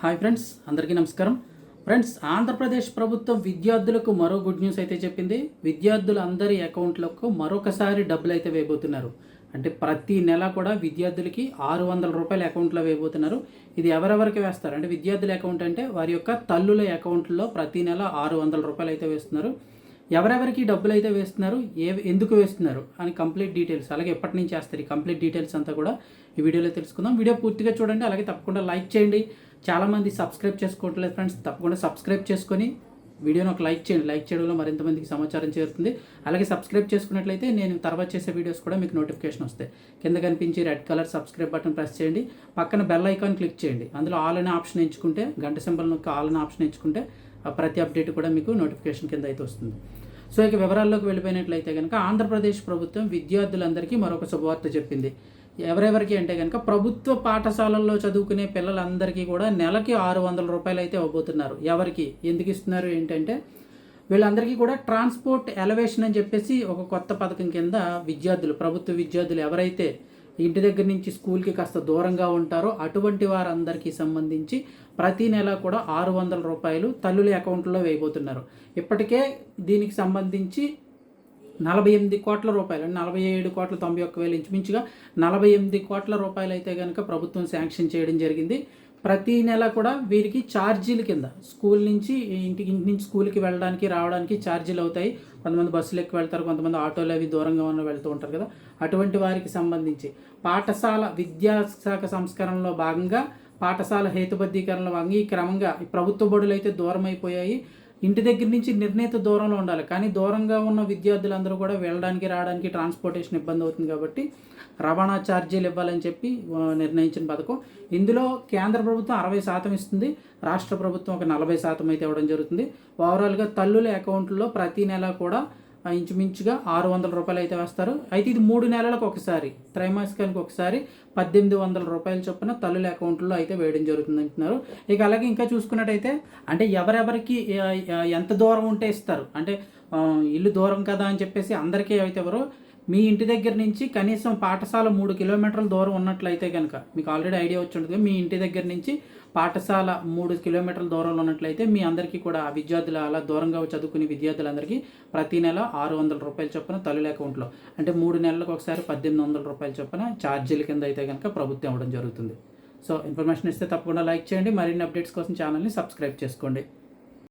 Hi friends అందరికీ నమస్కారం. Friends Andhra Pradesh ప్రభుత్వం విద్యార్థులకు మరో గుడ్ న్యూస్ అయితే చెప్పింది. విద్యార్థులందరి అకౌంట్లకు మరొకసారి డబ్బులు అయితే వేయబోతున్నారు. అంటే ప్రతి నెల కూడా విద్యార్థులకి ఆరు వందల రూపాయల అకౌంట్లో వేయబోతున్నారు. ఇది ఎవరెవరికి వేస్తారు? అంటే విద్యార్థుల అకౌంట్ అంటే వారి యొక్క తల్లుల అకౌంట్లో ప్రతి నెల ఆరు వందల రూపాయలు అయితే వేస్తున్నారు. ఎవరెవరికి డబ్బులు అయితే వేస్తున్నారు ఏ ఎందుకు వేస్తున్నారు అని కంప్లీట్ డీటెయిల్స్ అలాగే ఎప్పటి నుంచి వేస్తారు ఈ కంప్లీట్ డీటెయిల్స్ అంతా కూడా ఈ వీడియోలో తెలుసుకుందాం. వీడియో పూర్తిగా చూడండి అలాగే తప్పకుండా లైక్ చేయండి. చాలామంది సబ్స్క్రైబ్ చేసుకోవట్లేదు ఫ్రెండ్స్ తప్పకుండా సబ్స్క్రైబ్ చేసుకొని వీడియోని ఒక లైక్ చేయండి. లైక్ చేయడంలో మరింత మందికి సమాచారం చేరుతుంది. అలాగే సబ్స్క్రైబ్ చేసుకున్నట్లయితే నేను తర్వాత చేసే వీడియోస్ కూడా మీకు నోటిఫికేషన్ వస్తాయి. కింద కనిపించి red colour subscribe button press చేయండి. పక్కన బెల్ ఐకాన్ క్లిక్ చేయండి. అందులో ఆల్ అనే ఆప్షన్ ఎంచుకుంటే గంట సింబల్ నొక్క ఆల్ అనే ఆప్షన్ ఎంచుకుంటే ప్రతి అప్డేట్ కూడా మీకు నోటిఫికేషన్ కింద అయితే వస్తుంది. సో ఇక వివరాల్లోకి వెళ్ళిపోయినట్లయితే కనుక ఆంధ్రప్రదేశ్ ప్రభుత్వం విద్యార్థులందరికీ మరొక శుభవార్త చెప్పింది. ఎవరెవరికి అంటే కనుక ప్రభుత్వ పాఠశాలల్లో చదువుకునే పిల్లలందరికీ కూడా నెలకి ఆరు వందల రూపాయలు అయితే ఇవ్వబోతున్నారు. ఎవరికి? ఎందుకు ఇస్తున్నారు? ఏంటంటే వీళ్ళందరికీ కూడా ట్రాన్స్పోర్ట్ ఎలవేషన్ అని చెప్పేసి ఒక కొత్త పథకం కింద విద్యార్థులు ప్రభుత్వ విద్యార్థులు ఎవరైతే ఇంటి దగ్గర నుంచి స్కూల్కి కాస్త దూరంగా ఉంటారో అటువంటి వారందరికీ సంబంధించి ప్రతి నెల కూడా ఆరు వందల రూపాయలు తల్లుల అకౌంట్లో వేయబోతున్నారు. ఇప్పటికే దీనికి సంబంధించి నలభై ఎనిమిది కోట్ల రూపాయలు నలభై ఏడు కోట్ల తొంభై ఒక్క వేలు ఇంచుమించుగా నలభై ఎనిమిది కోట్ల రూపాయలు అయితే కనుక ప్రభుత్వం శాంక్షన్ చేయడం జరిగింది. ప్రతి నెల కూడా వీరికి ఛార్జీల కింద స్కూల్ నుంచి ఇంటికి ఇంటి నుంచి స్కూల్కి వెళ్ళడానికి రావడానికి ఛార్జీలు అవుతాయి. కొంతమంది బస్సులు ఎక్కువ వెళ్తారు కొంతమంది ఆటోలు అవి దూరంగా ఉన్న వెళ్తూ ఉంటారు కదా. అటువంటి వారికి సంబంధించి పాఠశాల విద్యాశాఖ సంస్కరణలో భాగంగా పాఠశాల హేతుబద్ధీకరణలో భాగంగా ఈ క్రమంగా ప్రభుత్వ బడులు అయితే దూరం అయిపోయాయి ఇంటి దగ్గర నుంచి నిర్ణీత దూరంలో ఉండాలి. కానీ దూరంగా ఉన్న విద్యార్థులందరూ కూడా వెళ్ళడానికి రావడానికి ట్రాన్స్పోర్టేషన్ ఇబ్బంది అవుతుంది కాబట్టి రవాణా ఛార్జీలు ఇవ్వాలని చెప్పి నిర్ణయించిన పథకం. ఇందులో కేంద్ర ప్రభుత్వం అరవై శాతం ఇస్తుంది. రాష్ట్ర ప్రభుత్వం ఒక నలభై శాతం అయితే ఇవ్వడం జరుగుతుంది. ఓవరాల్గా తల్లుల అకౌంట్లో ప్రతి నెల కూడా ఇంచుమించుగా ఆరు వందల రూపాయలు అయితే వేస్తారు. అయితే ఇది మూడు నెలలకు ఒకసారి త్రైమాసికానికి ఒకసారి పద్దెనిమిది వందల రూపాయల చొప్పున తల్లుల అకౌంట్లో అయితే వేయడం జరుగుతుంది అంటున్నారు. ఇక అలాగే ఇంకా చూసుకున్నట్టయితే అంటే ఎవరెవరికి ఎంత దూరం ఉంటే ఇస్తారు? అంటే ఇల్లు దూరం కదా అని చెప్పేసి అందరికీ అయితే ఎవరు మీ ఇంటి దగ్గర నుంచి కనీసం పాఠశాల మూడు కిలోమీటర్ల దూరం ఉన్నట్లయితే కనుక మీకు ఆల్రెడీ ఐడియా వచ్చి ఉంటుంది మీ ఇంటి దగ్గర నుంచి పాఠశాల మూడు కిలోమీటర్ల దూరంలో ఉన్నట్లయితే మీ అందరికీ కూడా విద్యార్థులు అలా దూరంగా చదువుకునే విద్యార్థులందరికీ ప్రతి నెల ఆరు వందల రూపాయల చొప్పున తల్లుల అకౌంట్లో అంటే మూడు నెలలకు ఒకసారి పద్దెనిమిది వందల రూపాయల చొప్పున ఛార్జీల కింద అయితే కనుక ప్రభుత్వం ఇవ్వడం జరుగుతుంది. సో ఇన్ఫర్మేషన్ ఇస్తే తప్పకుండా లైక్ చేయండి. మరిన్ని అప్డేట్స్ కోసం ఛానల్ని సబ్స్క్రైబ్ చేసుకోండి.